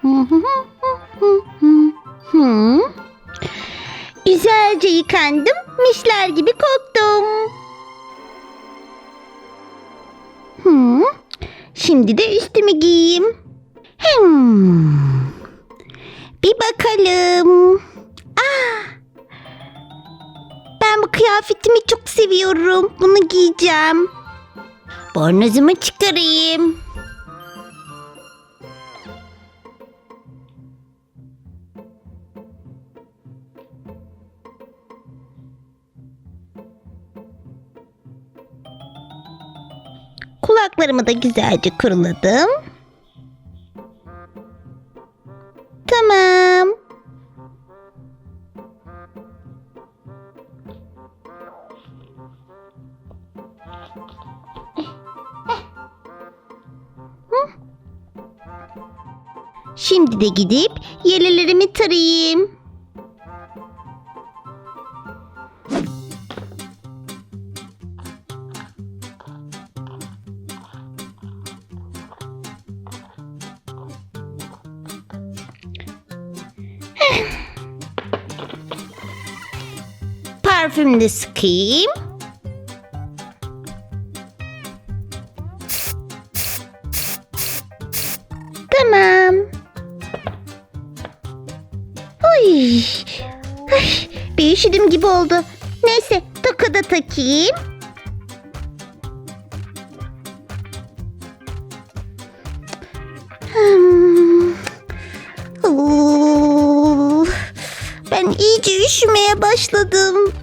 Hmm. Güzelce yıkandım, mişler gibi koktum. Hmm. Şimdi de üstümü giyeyim. Hmm. Bir bakalım. Ah! Ben bu kıyafetimi çok seviyorum. Bunu giyeceğim. Bornozumu çıkarayım. Kulaklarımı da güzelce kuruladım. Tamam. Şimdi de gidip yelelerimi tarayayım. Parfüm de sıkayım. Tamam. Ay. Ay, bir üşüdüm gibi oldu. Neyse toka da takayım. Hmm. Ben iyice üşümeye başladım.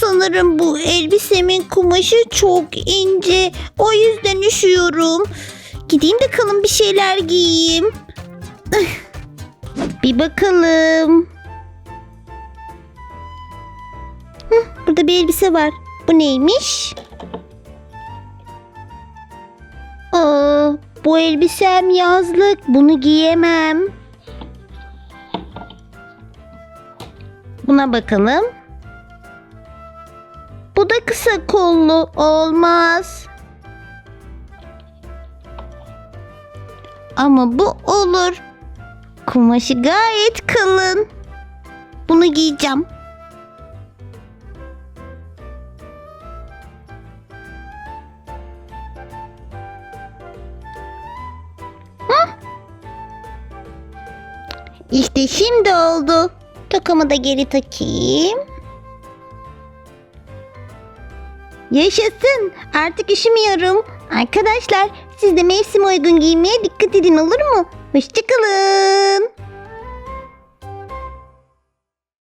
Sanırım bu elbisemin kumaşı çok ince. O yüzden üşüyorum. Gideyim de kalın bir şeyler giyeyim. bir bakalım. Hı, burada bir elbise var. Bu neymiş? Aa, bu elbisem yazlık. Bunu giyemem. Buna bakalım. Bu da kısa kollu olmaz. Ama bu olur. Kumaşı gayet kalın. Bunu giyeceğim. İşte şimdi oldu. Tokamı da geri takayım. Yaşasın. Artık üşümüyorum. Arkadaşlar siz de mevsim uygun giymeye dikkat edin olur mu? Hoşçakalın.